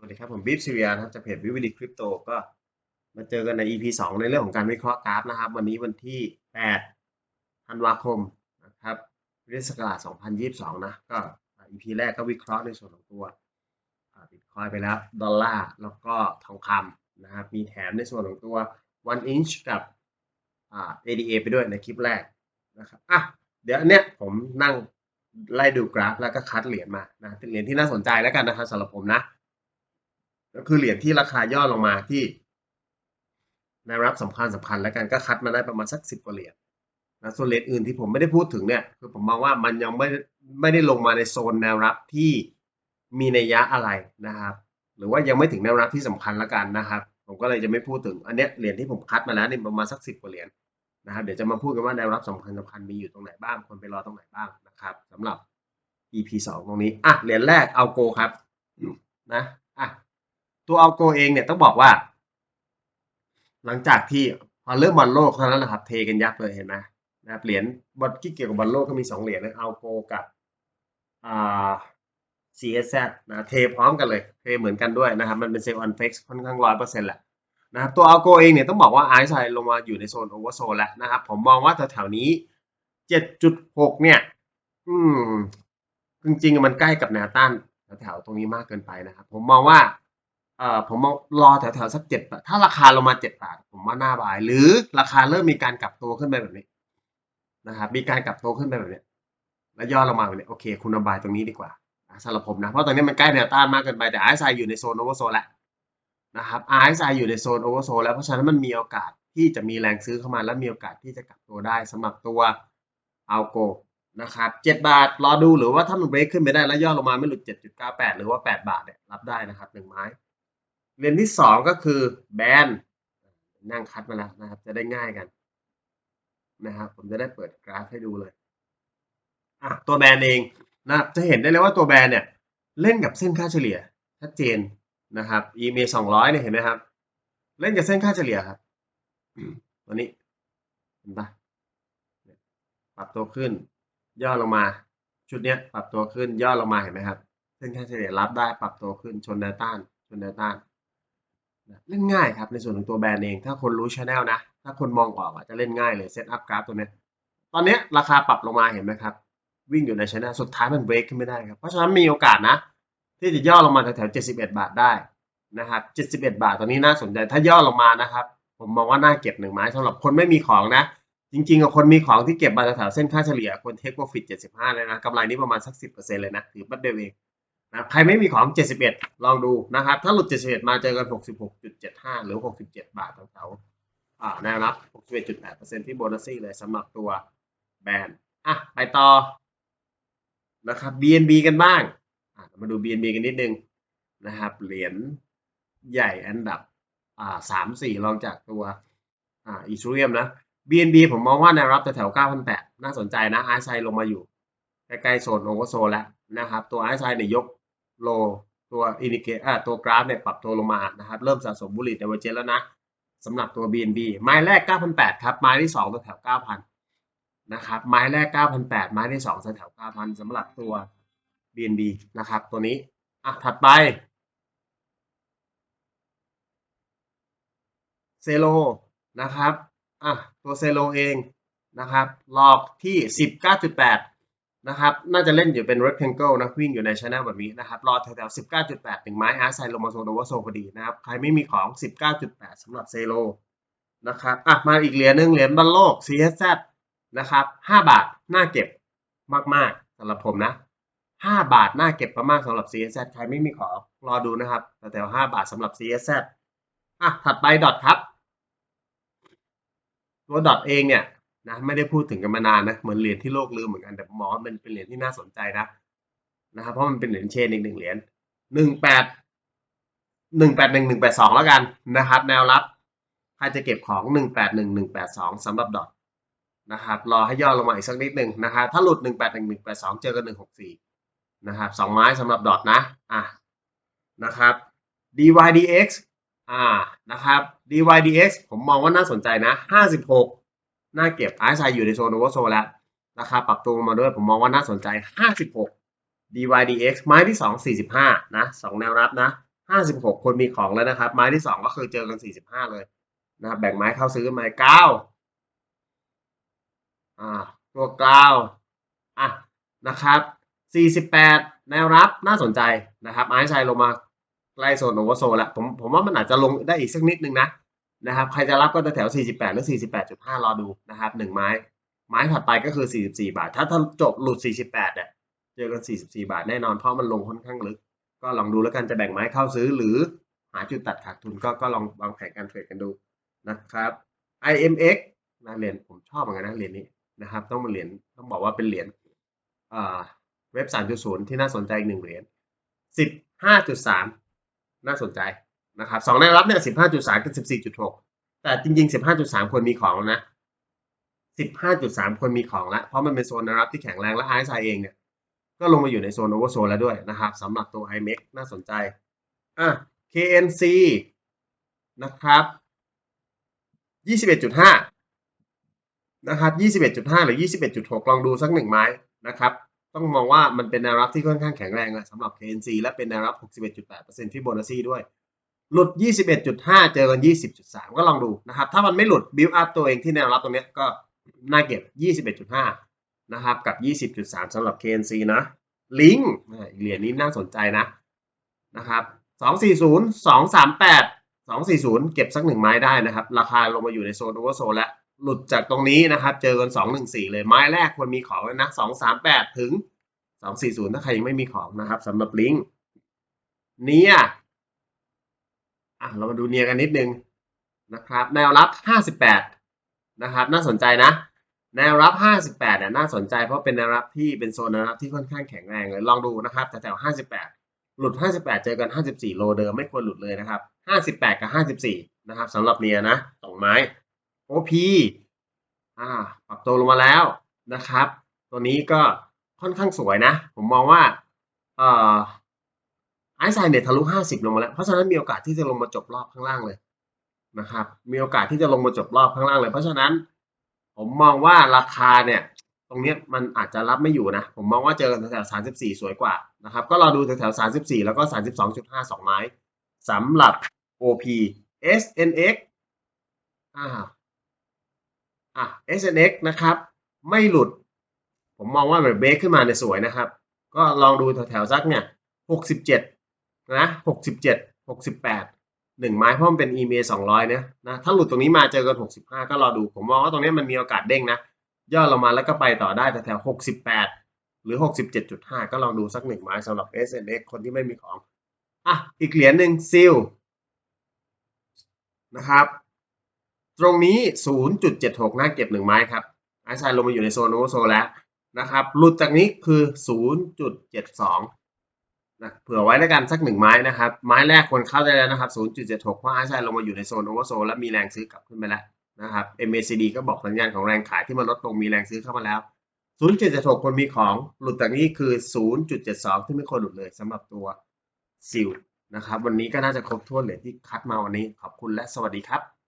สวัสดีครับผมบิ๊บซีเรียนะครับจากเพจวิวิดีคริปโตก็มาเจอกันใน EP 2 ในเรื่องของการวิเคราะห์กราฟนะครับ วันนี้วันที่ 8 ธันวาคมนะครับพุทธศักราช2022 นะ ก็ EP แรกก็วิเคราะห์ในส่วนของตัวบิตคอยไปแล้ว ดอลลาร์ แล้วก็ทองคำนะครับ มีแถมในส่วนของตัว one inch กับ ADA ไปด้วยในคลิปแรกนะครับอะเดี๋ยวเนี้ยผมนั่งไล่ดูกราฟแล้วก็คัดเหรียญมานะเป็นเหรียญที่น่าสนใจแล้วกันนะครับสำหรับผมนะ ก็คือเหรียญที่ราคาย่อลงมาที่ในรับสำคัญสำคัญแล้วกันก็คัดมาได้ประมาณสักสิบกว่าเหรียญนะส่วนเหรียญอื่นที่ผมไม่ได้พูดถึงเนี่ยคือผมมองว่ามันยังไม่ไม่ได้ลงมาในโซนแนวรับที่มีนัยยะอะไรนะครับ หรือว่ายังไม่ถึงแนวรับที่สำคัญแล้วกันนะครับ ผมก็เลยจะไม่พูดถึงอันเนี้ยเหรียญที่ผมคัดมาแล้วนี่ประมาณสักสิบกว่าเหรียญนะครับเดี๋ยวจะมาพูดกันว่าแนวรับสำคัญสำคัญมีอยู่ตรงไหนบ้างควรไปรอตรงไหนบ้างนะครับสำหรับ EP สองตรงนี้อะเหรียญแรกเอาโกครับนะอะ ตัวอัลโกเองเนี่ยต้องบอกว่า หลังจากที่พอเริ่มบอลโลกเท่านั้นนะครับ เทกันยับเลยเห็นไหมนะครับเหรียญบอลที่เกี่ยวกับบอลโลกก็มีสองเหรียญนะอัลโกกับอ่า CSZ นะเทพร้อมกันเลย เทเหมือนกันด้วยนะครับ มันเป็นเซลล์อันเฟกซ์ค่อนข้างร้อยเปอร์เซ็นต์แหละนะครับตัวอัลโกเองเนี่ยต้องบอกว่าไอซ์ไซลงมาอยู่ในโซนโอเวอร์โซนแล้วนะครับ ผมมองว่าแถวๆนี้เจ็ดจุดหกเนี่ย อืม จริงๆ มันใกล้กับแนวต้านแถวๆตรงนี้มากเกินไปนะครับ ผมมองว่า เอ่อผมมองรอแถวๆสักเจ็ดบาทถ้าราคาลงมาเจ็ดบาทผมว่าน่าบาย หรือราคาเริ่มมีการกลับตัวขึ้นไปแบบนี้นะครับมีการกลับตัวขึ้นไปแบบนี้แล้วย่อลงมาแบบนี้โอเค คุณอบายตรงนี้ดีกว่าสำหรับผมนะเพราะตอนนี้มันใกล้แนวต้านมากเกินไปแต่ RSI อยู่ในโซนโอเวอร์โซนแล้วนะครับ RSI อยู่ในโซนโอเวอร์โซนแล้วเพราะฉะนั้นมันมีโอกาสที่จะมีแรงซื้อเข้ามาและมีโอกาสที่จะกลับตัวได้สำหรับตัวเอาโกนะครับเจ็ดบาทรอดูหรือว่าถ้ามันเบรกขึ้นไปได้แล้วย่อลงมาไม่หลุดเจ็ดจุดเก้าแปดหรือว่าแปดบาทเนี่ยรับได้นะครับหนึ่งไม้ เรียนที่สองก็คือแบนนั่งคัดมาแล้วนะครับ จะได้ง่ายกันนะครับผมจะได้เปิดกราฟให้ดูเลยอะตัวแบนเองนะจะเห็นได้เลยว่าตัวแบนเนี่ย เล่นกับเส้นค่าเฉลี่ยชัดเจนนะครับ EMA สองร้อยเนี่ยเห็นไหมครับ เล่นกับเส้นค่าเฉลี่ยครับตัวนี้เห็นปะปรับตัวขึ้น ย่อลงมา ชุดเนี้ยปรับตัวขึ้นย่อลงมาเห็นไหมครับเส้นค่าเฉลี่ยรับได้ปรับตัวขึ้นชนแนวต้านชนแนวต้าน เล่นง่ายครับในส่วนของตัวแบรนด์เอง ถ้าคนรู้ชแนลนะ ถ้าคนมองออกอะจะเล่นง่ายเลยเซตอัพกราฟตัวนี้ ตอนนี้ราคาปรับลงมาเห็นไหมครับ วิ่งอยู่ในชแนลสุดท้ายมันเบรกขึ้นไม่ได้ครับ เพราะฉะนั้นมีโอกาสนะ ที่จะย่อลงมาแถวๆ71 บาทได้นะครับ 71 บาทตอนนี้น่าสนใจถ้าย่อลงมานะครับ ผมมองว่าน่าเก็บหนึ่งไม้สำหรับคนไม่มีของนะ จริงๆกับคนมีของที่เก็บมาแถวๆเส้นค่าเฉลี่ยคนเทคโปรฟิต75เลยนะกำไรนี้ประมาณสัก10%เลยนะถือแป๊บเดียวเอง นะใครไม่มีของ 71 ลองดูนะครับ ถ้าหลุด 71 มาเจอกัน 66.75 หรือ 67 บาทแถวๆอ่าแนวรับ 61.8%ที่โบนัสซี่เลยสำหรับตัวแบรนด์อะไปต่อนะครับ BNB กันบ้างอะมาดู BNB กันนิดนึงนะครับ เหรียญใหญ่อันดับอ่าสามสี่รองจากตัวอ่าอีทูเรียมนะ BNB ผมมองว่าแนวรับแถวๆ9,800 น่าสนใจนะ RSI ลงมาอยู่ ใกล้ๆโซนโอเวอร์โซนแล้วนะครับ ตัว RSI เนี่ยยก โลตัวอินดิเคอ่าตัวกราฟเนี่ยปรับตัวลงมานะครับเริ่มสะสมบุหรี่ในเวอร์เจนแล้วนะสำหรับตัว BNB ไม้แรก 9,800 ครับ ไม้ที่2แถว 9,000 นะครับ ไม้แรก 9,800 ไม้ที่2แถว 9,000สำหรับตัว BNB นะครับ ตัวนี้ อะ ถัดไป เซโล นะครับ อะ ตัวเซโลเองนะครับรอบที่ 19.8 นะครับ น่าจะเล่นอยู่เป็น rectangle นะวิ่งอยู่ใน channel แบบนี้นะครับ รอแถวๆ 19.8 ถึงไม้อาร์ไซลงมาโซนโอเวอร์โซพอดีนะครับ ใครไม่มีของ 19.8 สำหรับเซโลนะครับ อะ มาอีกเหรียญหนึ่งเหรียญบอลโลก CSZ นะครับ 5 บาท น่าเก็บมากๆสำหรับผมนะ 5 บาท น่าเก็บมากๆสำหรับ CSZ ใครไม่มีของ รอดูนะครับแถวๆ5บาทสำหรับ CSZ อะ ถัดไปดอทครับ ตัวดอทเองเนี่ย นะไม่ได้พูดถึงกันมานานนะเหมือนเหรียญที่โลกลืมเหมือนกันแต่ผมมองว่ามันเป็นเหรียญที่น่าสนใจนะนะครับเพราะมันเป็นเหรียญเชนอีกหนึ่งเหรียญหนึ่งแปดหนึ่งแปดหนึ่งหนึ่งแปดสองแล้วกันนะครับ แนวรับใครจะเก็บของหนึ่งแปดหนึ่งหนึ่งแปดสองสำหรับดอทนะครับรอให้ย่อลงมาอีกสักนิดหนึ่งนะครับถ้าหลุดหนึ่งแปดหนึ่งหนึ่งแปดสองเจอกันหนึ่งหกสี่นะครับสองไม้สำหรับดอทนะอะนะครับ DYDX อ่านะครับ DYDX ผมมองว่าน่าสนใจนะ 56 น่าเก็บ RSI อยู่ในโซนโอเวอร์โซแล้วราคาปรับตัวมาด้วยผมมองว่าน่าสนใจ 56 DYDX ไม้ที่ 2 45 นะ 2 แนวรับนะห้าสิบหกคนมีของแล้วนะครับ ไม้ที่สองก็คือเจอกันสี่สิบห้าเลยนะครับแบ่งไม้เข้าซื้อไม้เก้าอ่าตัวกลาวอะนะครับสี่สิบแปดแนวรับน่าสนใจนะครับไม้ชัยลงมาใกล้โซนโอเวอร์โซแล้วผมผมว่ามันอาจจะลงได้อีกสักนิดนึงนะ นะครับใครจะรับก็จะแถว 48 หรือ 48.5 รอดูนะครับหนึ่งไม้ ไม้ถัดไปก็คือ 44 บาท ถ้าถ้าจบหลุด 48เนี่ยเจอกัน 44 บาทแน่นอนเพราะมันลงค่อนข้างลึก ก็ลองดูแล้วกันจะแบ่งไม้เข้าซื้อหรือหาจุดตัดขาดทุนก็ก็ลองวางแผนการเทรดกันดูนะครับ IMX นะเหรียญผมชอบเหมือนกันนะเหรียญนี้นะครับ ต้องเป็นเหรียญต้องบอกว่าเป็นเหรียญเว็บ 3.0 ที่น่าสนใจอีกหนึ่งเหรียญ 15.3 น่าสนใจ นะครับสองแนวรับเนี่ย15.3กับ14.6แต่จริงๆ15.3ควรมีของแล้วนะ15.3ควรมีของแล้ว เพราะมันเป็นโซนแนวรับที่แข็งแรงและ RSI เองเนี่ยก็ลงมาอยู่ในโซนโอเวอร์โซนแล้วด้วยนะครับสำหรับตัว IMEX น่าสนใจอะ KNC นะครับ21.5นะครับ21.5หรือ21.6ลองดูสักหนึ่งไม้นะครับต้องมองว่ามันเป็นแนวรับที่ค่อนข้างแข็งแรงเลยสำหรับ KNC และเป็นแนวรับ 61.8%ฟิโบนัชชีด้วย หลุด 21.5 เจอกัน 20.3 ก็ลองดูนะครับ ถ้ามันไม่หลุด build up ตัวเองที่แนวรับตรงนี้ก็น่าเก็บ 21.5 นะครับ กับ 20.3 สำหรับ KNC นะลิงก์เหรียญนี้น่าสนใจนะนะครับ 240 238 240 เก็บสักหนึ่งไม้ได้นะครับ ราคาลงมาอยู่ในโซนโอเวอร์โซนแล้วหลุดจากตรงนี้นะครับ เจอกัน 214 เลยไม้แรกควรมีของนะ 238 ถึง 240 ถ้าใครยังไม่มีของนะครับสำหรับลิงก์เนีย อะเรามาดูเนียกันนิดนึงนะครับ แนวรับ 58 นะครับ น่าสนใจนะ แนวรับ 58เนี่ยน่าสนใจเพราะเป็นแนวรับที่เป็นโซนแนวรับที่ค่อนข้างแข็งแรงเลยลองดูนะครับแต่แถว58 หลุด 58 เจอกัน 54 โลเดิมไม่ควรหลุดเลยนะครับ 58 กับ 54 นะครับสำหรับเนียนะสองไม้ OP อ่าปรับตัวลงมาแล้วนะครับ ตัวนี้ก็ค่อนข้างสวยนะ ผมมองว่าเอ่อ ไอซ์ไซน์เนี่ยทะลุ 50 ลงมาแล้ว เพราะฉะนั้นมีโอกาสที่จะลงมาจบรอบข้างล่างเลยนะครับ มีโอกาสที่จะลงมาจบรอบข้างล่างเลย เพราะฉะนั้น ผมมองว่าราคาเนี่ย ตรงนี้มันอาจจะรับไม่อยู่นะ ผมมองว่าเจอกันแถว34 สวยกว่านะครับ ก็รอดูแถว34 แล้วก็ 32.5 2 ไม้สำหรับ OP SNX อ่าอะ SNX นะครับ ไม่หลุด ผมมองว่ามันเบรกขึ้นมาในยสวยนะครับ ก็ลองดูแถวๆสักเนี่ย67 นะ67 68หกสิบแปดหนึ่งไม้เพราะมันเป็น EMA 200เนี่ยนะถ้าหลุดตรงนี้มาเจอกัน65ก็รอดู ผมมองว่าตรงนี้มันมีโอกาสเด้งนะ ย่อลงมาแล้วก็ไปต่อได้แถวๆ68หรือ67.5ก็ลองดูสักหนึ่งไม้สำหรับ SNX คนที่ไม่มีของอะอีกเหรียญหนึ่งซิลนะครับ ตรงนี้ 0.76 น่าเก็บหนึ่งไม้ครับไอซ์ไซน์ลงมาอยู่ในโซนโอเวโซแล้วนะครับ หลุดจากนี้คือ 0.72นะ เผื่อไว้แล้วกันสักหนึ่งไม้นะครับ ไม้แรกควรเข้าได้แล้วนะครับ 0.76 เพราะไอซ์ไซน์ลงมาอยู่ในโซนโอเวอร์โซนแล้วมีแรงซื้อกลับขึ้นไปแล้วนะครับ MACD ก็บอกสัญญาณของแรงขายที่มันลดลงมีแรงซื้อเข้ามาแล้ว 0.76 คนมีของหลุดจากนี้คือ 0.72 ที่ไม่ควรหลุดเลยสำหรับตัวซิลนะครับ วันนี้ก็น่าจะครบถ้วนเลยที่คัดมาวันนี้ขอบคุณและสวัสดีครับ